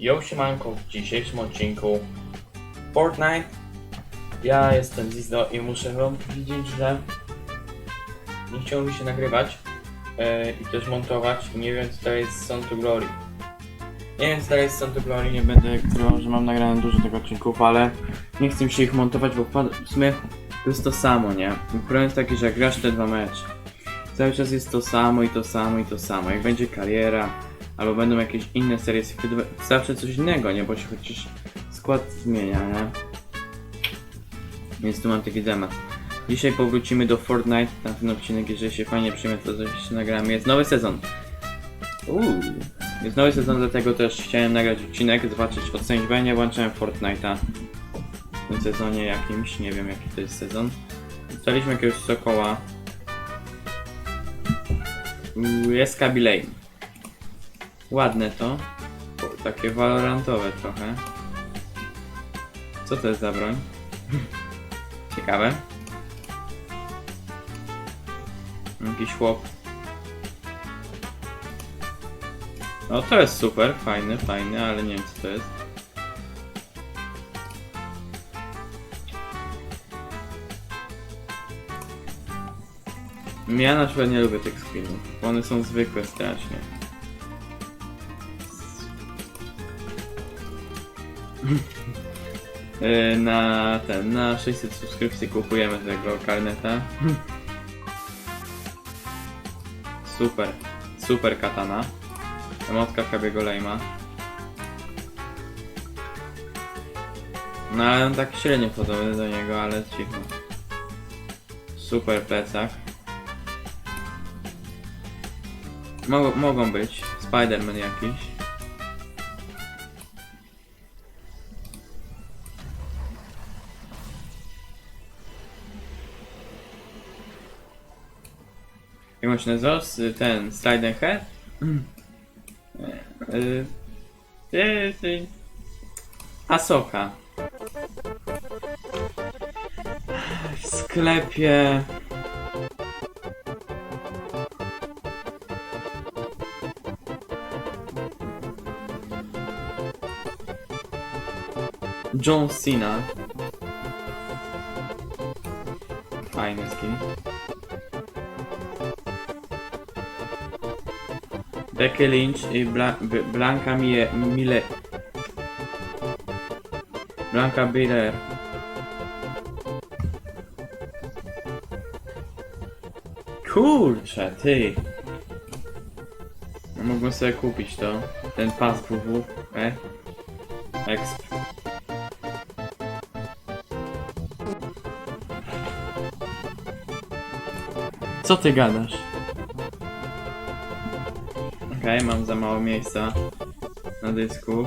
Yo siemanko, w dzisiejszym odcinku Fortnite. Ja jestem Zizdo i muszę wam powiedzieć, że nie chciało mi się nagrywać e, i też montować. I nie wiem co to jest Son to Glory. Nie wiem co to jest Son to Glory, nie będę krywał, że mam nagrane dużo tych odcinków, ale nie chcę mi się ich montować, bo w sumie to jest to samo, nie? Problem jest taki, że jak grasz te dwa mecze Cały czas jest to samo i to samo i to samo, jak będzie kariera albo będą jakieś inne serie Creed, zawsze coś innego, nie? Bo się chociaż skład zmienia, nie? Więc tu mam taki temat. Dzisiaj powrócimy do Fortnite na ten odcinek, jeżeli się fajnie przyjmie, to coś nagramy. Jest nowy sezon. Uuu. Jest nowy sezon, dlatego też chciałem nagrać odcinek, zobaczyć, ocenić, bo ja nie włączałem Fortnite'a w tym sezonie jakimś, nie wiem jaki to jest sezon. Dostaliśmy jakiegoś sokoła. Jest Kaby Lane. Ładne to. Takie walorantowe trochę. Co to jest za broń? Ciekawe. Jakiś chłop. No to jest super, fajny, fajny, ale nie wiem co to jest. Ja na przykład nie lubię tych bo one są zwykłe strasznie. Na ten, na 600 subskrypcji kupujemy tego karneta. Super, super katana. Emotka Kabiego Lejma. No ale on tak średnio podobny do niego, ale cicho. Super plecak. Mogą, mogą być. Spiderman jakiś. Jak on się nazywał? S- Ten, Slide Head? Y, y, y, Asoka. W sklepie... John Cena. Fajny skin. Becky Lynch i Bla B Blanka Mie Mille Blanka Biller. Kurczę, ty! No, Mógłbym sobie kupić to. Ten pas WW. E? Exp. Co ty gadasz? Okej, mam za mało miejsca na dysku.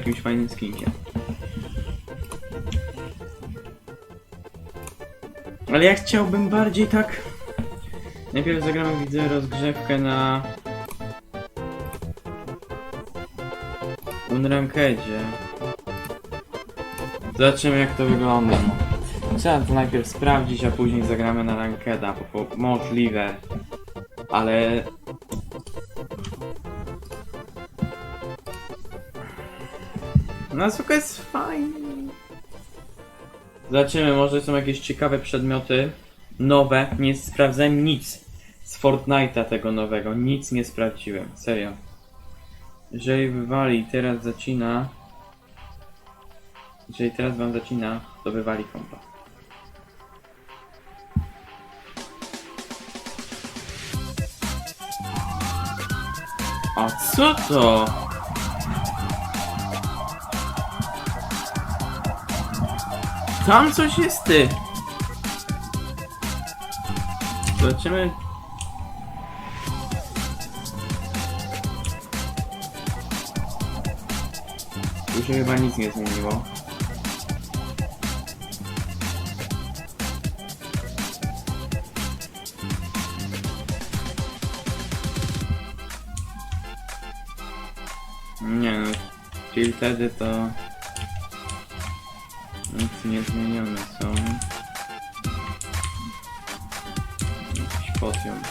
Jakimś fajnym skinkiem. Ale ja chciałbym bardziej tak... Najpierw zagramy, widzę, rozgrzewkę na... Unrankedzie. Zobaczymy jak to wygląda. Trzeba to najpierw sprawdzić, a później zagramy na rankeda, bo, możliwe. Ale Tylko jest fajnie. Zobaczymy, może są jakieś ciekawe przedmioty. Nowe. Nie sprawdzałem nic z Fortnite'a tego nowego. Nic nie sprawdziłem. Serio. Jeżeli wywali teraz zacina. Jeżeli teraz wam zacina, to wywali kompa. A co to? Tam coś jest ty. Zobaczymy. Tu się chyba nic nie zmieniło. Nie no, czyli wtedy to nic nie zmienione są. Jakiś potion.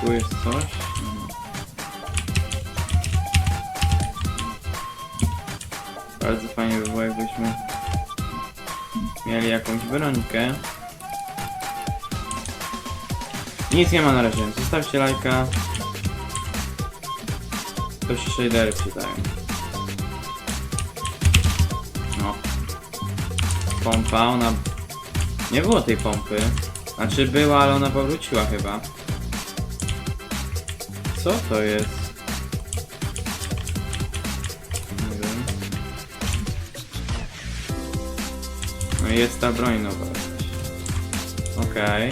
Tu jest coś? Bardzo fajnie by było jakbyśmy mieli jakąś brońkę. Nic nie ma na razie, zostawcie lajka. To się shadery przydają. Pompa, ona... Nie było tej pompy. Znaczy była, ale ona powróciła chyba. Co to jest? No jest ta broń nowa. Okej.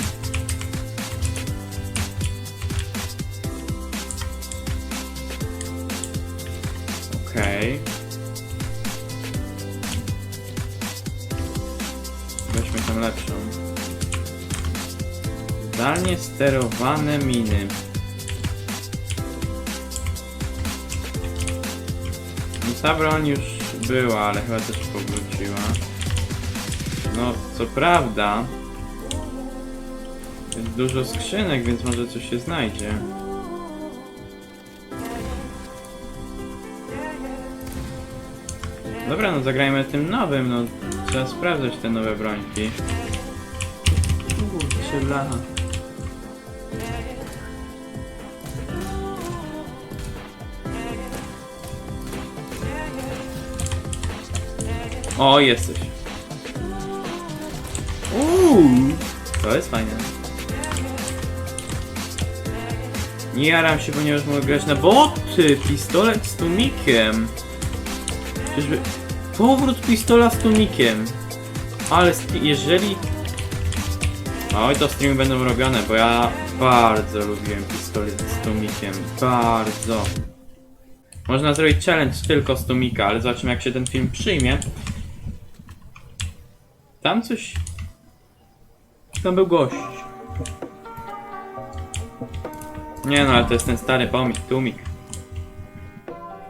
Okej. Weźmy lepszą. Zdalnie sterowane miny. No ta broń już była, ale chyba też powróciła. No, co prawda... Jest dużo skrzynek, więc może coś się znajdzie. Dobra, no zagrajmy tym nowym, no trzeba sprawdzać te nowe brońki. Kurczę, blacha. O, jesteś. Uuu, to jest fajne. Nie jaram się, ponieważ mogę grać na boty. Pistolet z tumikiem. Czyżby... Powrót pistola z tumikiem. Ale jeżeli... Oj, to streamy będą robione, bo ja bardzo lubiłem pistolet z tumikiem. Bardzo. Można zrobić challenge tylko z tumika, ale zobaczymy jak się ten film przyjmie. Tam coś... Tam był gość. Nie no, ale to jest ten stary pomik, tumik.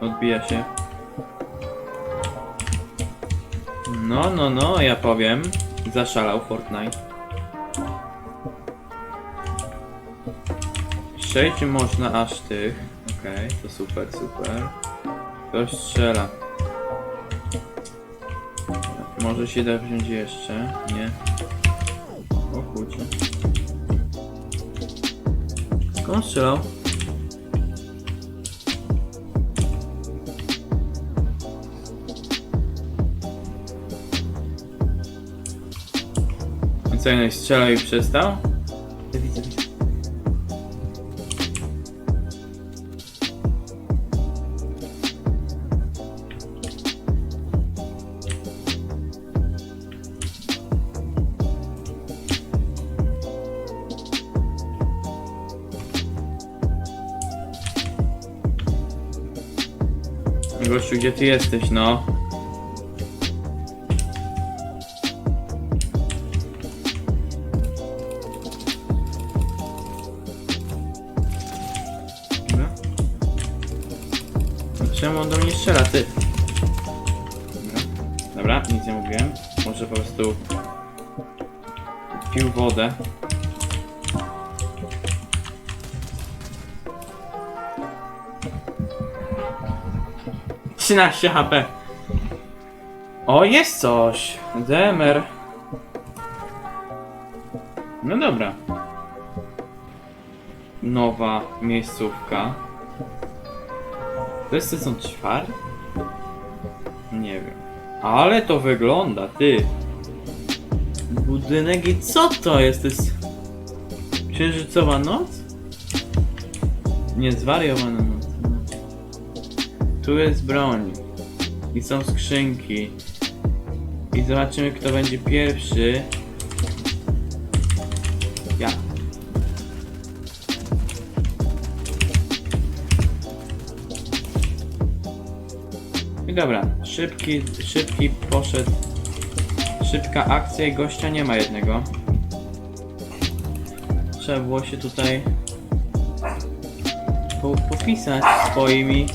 Odbija się. No, no, no, ja powiem. Zaszalał Fortnite. Sześć można aż tych. Okej, to super, super. Ktoś strzela. Może się da wziąć jeszcze? Nie. O kurczę. Skąd strzelał? I strzelał i przestał? Widzę. Gościu, gdzie ty jesteś, no? 13 HP. O, jest coś. DMR. No dobra. Nowa miejscówka. To jest sezon czwarty? Nie wiem. Ale to wygląda, ty. Budynek i co to jest? To jest księżycowa noc? Nie, zwariowana noc. Tu jest broń. I są skrzynki. I zobaczymy kto będzie pierwszy. Ja. I dobra, szybki, szybki poszedł. Szybka akcja i gościa nie ma jednego. Trzeba było się tutaj po, popisać swoimi.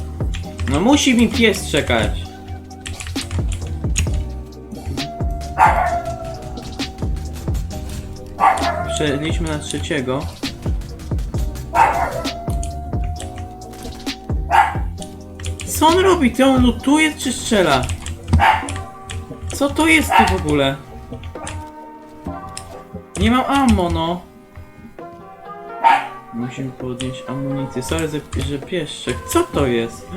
No musi mi pies czekać. Przeszliśmy na trzeciego. Co on robi? Ty on lutuje czy strzela? Co to jest tu w ogóle? Nie mam ammo, no. Musimy podnieść amunicję. Sorry, że pieszczek. Co to jest?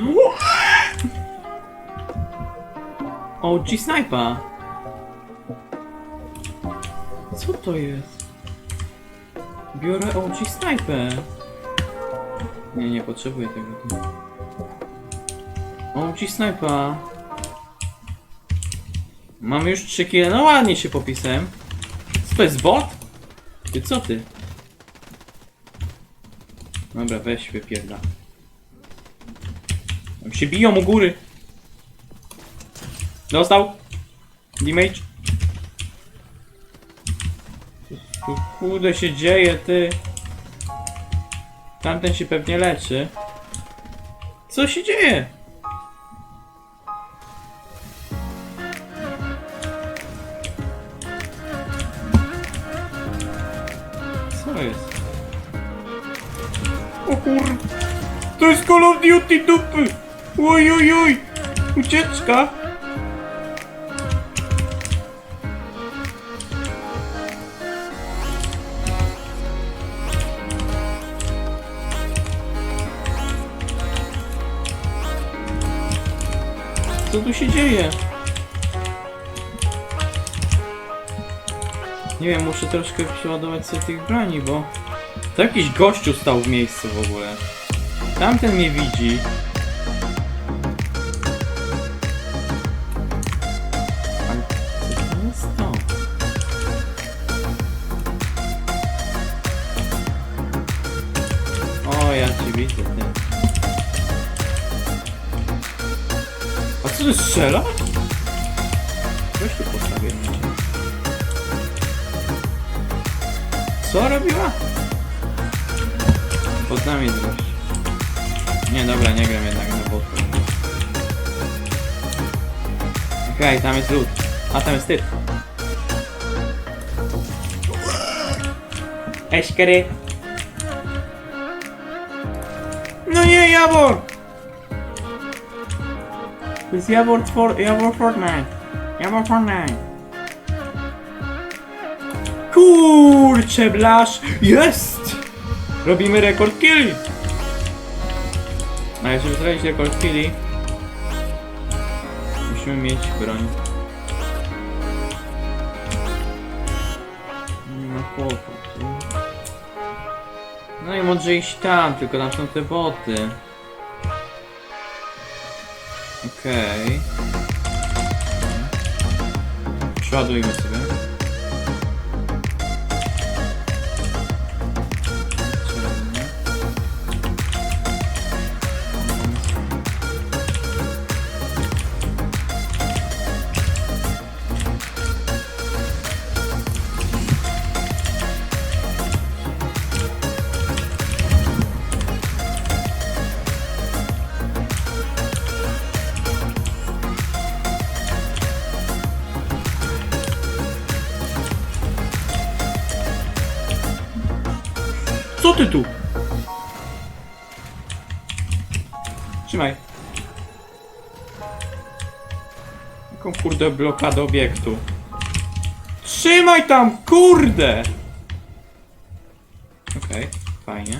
OG Sniper. Co to jest? Biorę OG Sniper. Nie, nie potrzebuję tego. OG Sniper. Mam już 3 kile. No ładnie się popisałem. Co to jest bot? Ty co ty? Dobra, weź wypierda. Tam się biją u góry. Dostał. Damage. Tu kurde się dzieje, ty. Tamten się pewnie leczy. Co się dzieje? Co jest? O kur... To jest Call of Duty dupy! Oj, oj, oj! Ucieczka! Co tu się dzieje? Nie wiem, muszę troszkę przeładować sobie tych broni, bo... To jakiś gościu stał w miejscu w ogóle. Tamten mnie widzi. Strzela? Weź tu postawię. Co robiła? Pod nami gość. Nie, dobra, nie gram jednak na boku. Okej, tam jest lód. A tam jest typ. Eśkery. No nie, Jawor! Jest Jawor, for, Jawor Fortnite. Jawor Fortnite. Kurcze, blasz! Jest! Robimy rekord killi! A żeby zrobić rekord killi, musimy mieć broń. Nie ma chłopa tu. No i może iść tam, tylko tam są te boty. Okej. Przeładujmy sobie. Co ty tu? Trzymaj. Jaką kurde blokadę obiektu? Trzymaj tam, kurde! Okej, fajnie.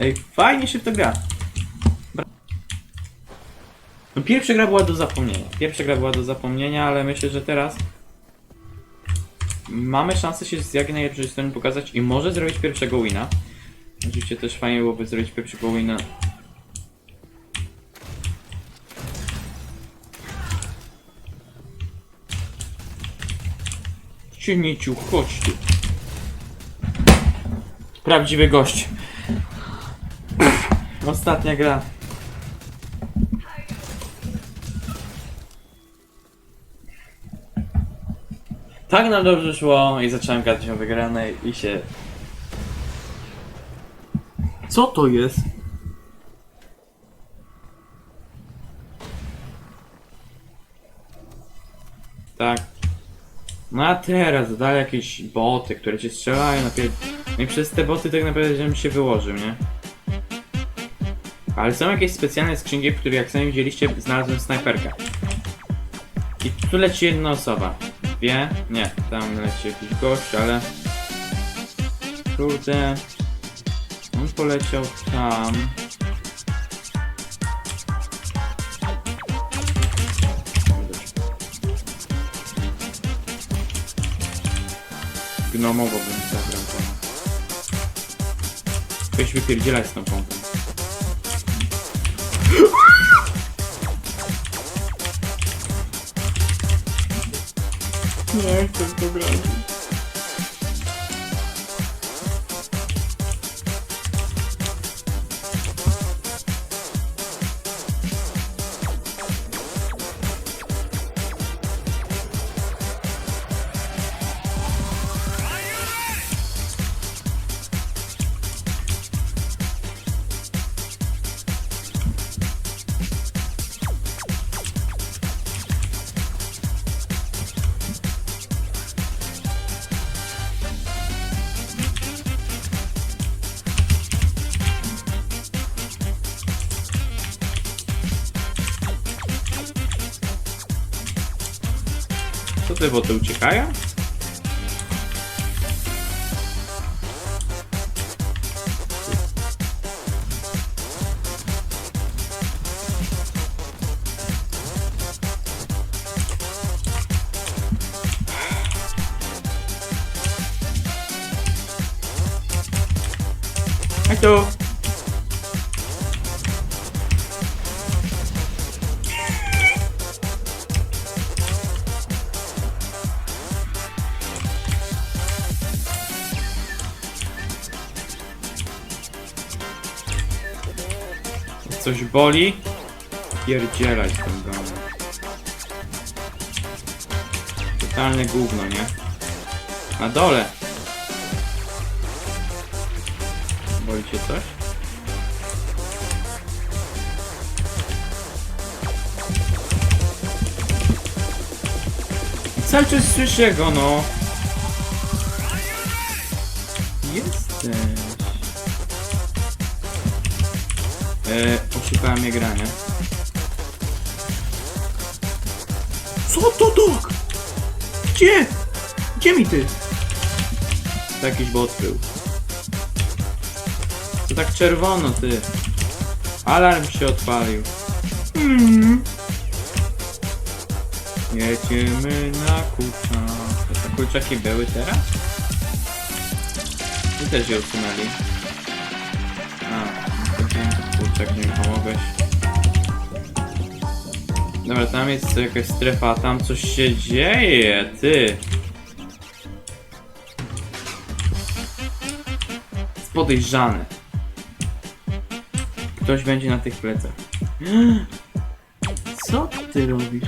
Ej, fajnie się w to gra. No pierwsza gra była do zapomnienia. Pierwsza gra była do zapomnienia, ale myślę, że teraz mamy szansę się z jak najlepszej strony pokazać i może zrobić pierwszego wina. Oczywiście też fajnie byłoby zrobić pierwszego wina. Ciemnieciu, chodź tu. Prawdziwy gość. Ostatnia gra. Tak nam dobrze szło i zacząłem gadać o wygranej i się... Co to jest? Tak. No a teraz dalej jakieś boty, które cię strzelają najpierw... No i przez te boty tak naprawdę żebym się wyłożył, nie? Ale są jakieś specjalne skrzynki, w których jak sami widzieliście, znalazłem snajperkę. I tu leci jedna osoba. Dwie? Nie, tam leci jakiś gość, ale... Kurde... On poleciał tam... Gnomowo bym zabrał to. Weź wypierdzielać z tą pompą. Nie chcę w Co te uciekają? Coś boli? Pierdzielać tą bramę. Totalne gówno, nie? Na dole! Boli cię coś? Cały czas słyszę go, no! Jesteś... E, oszukała mnie granie. Co to tak? Gdzie? Gdzie mi ty? To jakiś bot był. To tak czerwono, ty. Alarm się odpalił. Mm. Jedziemy na kucza. To te kurczaki były teraz? Tu też je usunęli. Nie mi pomogłeś. Dobra, tam jest jakaś strefa, a tam coś się dzieje, ty. Jest podejrzane. Ktoś będzie na tych plecach. Co ty robisz?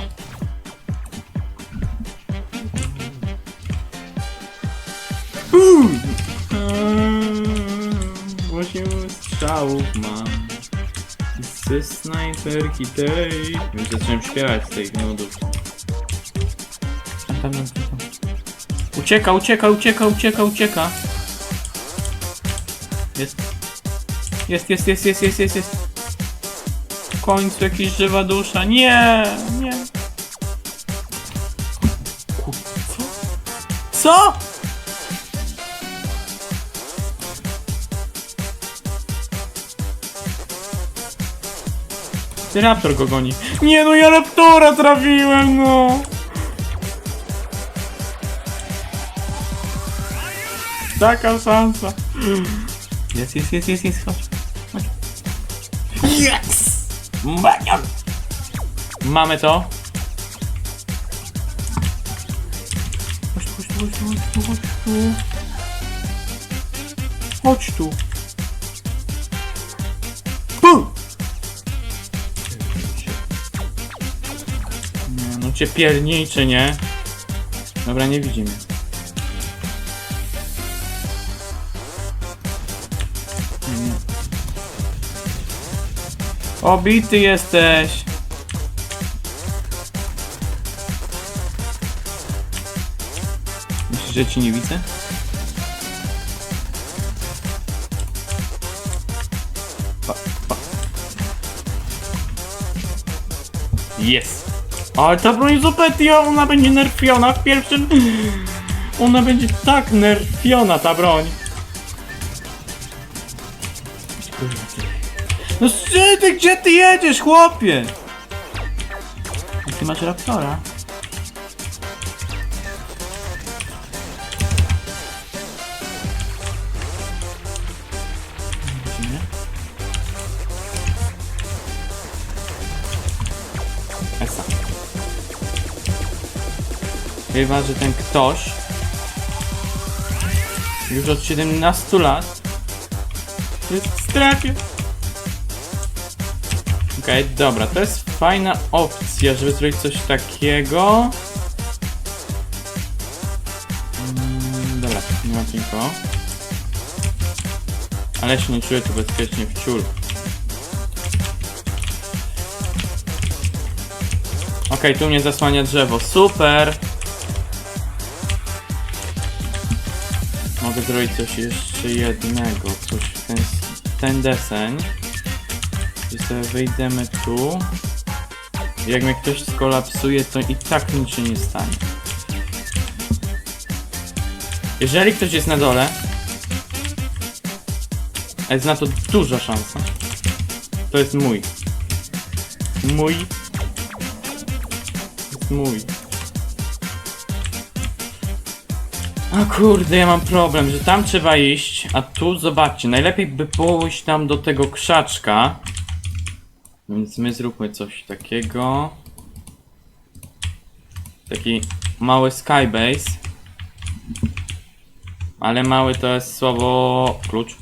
Uuu! Osiem strzałów mam. Ze snajperki tej. Już zacząłem śpiewać z tych nudów. Ucieka, ucieka, ucieka, ucieka, ucieka. Jest. Jest, jest, jest, jest, jest, jest, jest. W końcu jakaś żywa dusza. Nie, nie. Co? Co? Raptor go goni. Nie no, ja Raptora trafiłem, no! Taka szansa. Jest, jest, jest, jest, chodź. Yes! Maniak! Mamy to. Chodź tu, chodź tu, chodź tu, chodź tu. Chodź tu. Cię pierniczy, nie? Dobra, nie widzimy. Mm. Obity jesteś! Myślisz, że ci nie widzę? Pa. Jest! Ale ta broń zupełnie, ona będzie nerfiona w pierwszym... Ona będzie tak nerfiona, ta broń. No ty, gdzie ty jedziesz, chłopie? Ty masz raptora. Chyba, że ten ktoś już od 17 lat jest w strefie. Okej, dobra, to jest fajna opcja, żeby zrobić coś takiego. Mm, dobra, nie ma nikogo. Ale się nie czuję tu bezpiecznie w ciul. Okej, tu mnie zasłania drzewo. Super! Zrobić coś jeszcze jednego. Coś w ten, ten deseń. I sobie wyjdziemy tu. Jak mnie ktoś skolapsuje, to i tak nic się nie stanie. Jeżeli ktoś jest na dole, jest na to duża szansa, to jest mój. Mój. Jest mój. A kurde, ja mam problem, że tam trzeba iść, a tu zobaczcie, najlepiej by pójść tam do tego krzaczka. Więc my zróbmy coś takiego. Taki mały skybase. Ale mały to jest słowo klucz.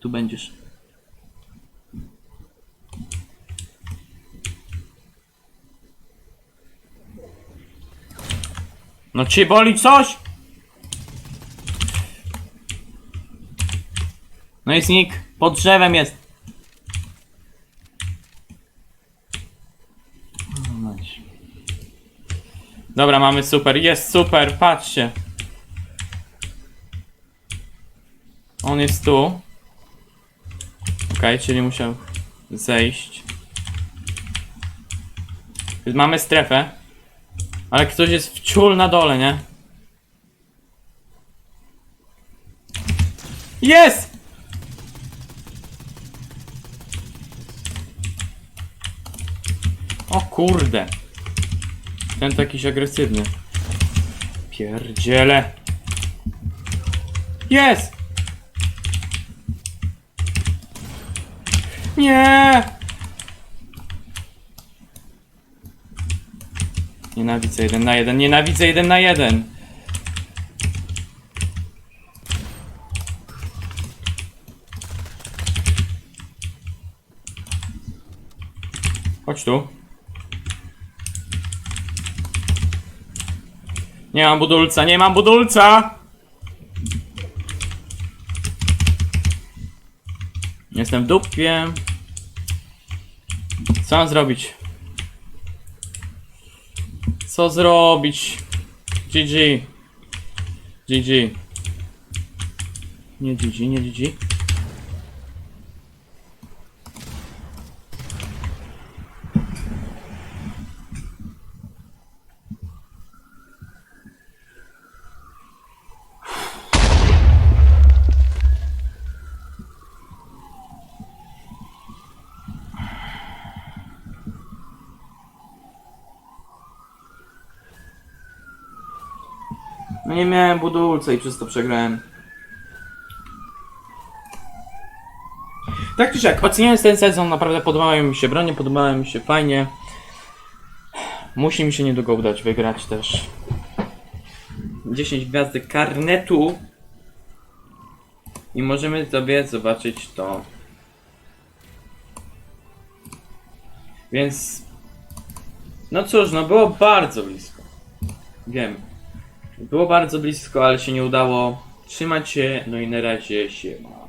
Tu będziesz. No cię boli coś? No jest Nick, pod drzewem jest. Dobra, mamy super, jest super, patrzcie. On jest tu. Okej, czyli musiał zejść. Mamy strefę. Ale ktoś jest w ciul na dole, nie? Jest! O kurde. Ten to jakiś agresywny. Pierdziele. Jest! Nie! Nienawidzę jeden na jeden, nienawidzę jeden na jeden. Chodź tu. Nie mam budulca, nie mam budulca! Jestem w dupie. Co mam zrobić? Co zrobić? GG. GG. Nie GG, nie GG. No nie miałem budulca i przez to przegrałem. Tak czy siak, oceniając ten sezon, naprawdę podobały mi się bronie, podobały mi się fajnie. Musi mi się niedługo udać wygrać też. 10 gwiazdek karnetu. I możemy sobie zobaczyć to. Więc No cóż, no było bardzo blisko. Wiem. Było bardzo blisko, ale się nie udało. Trzymać się, no i na razie się ma.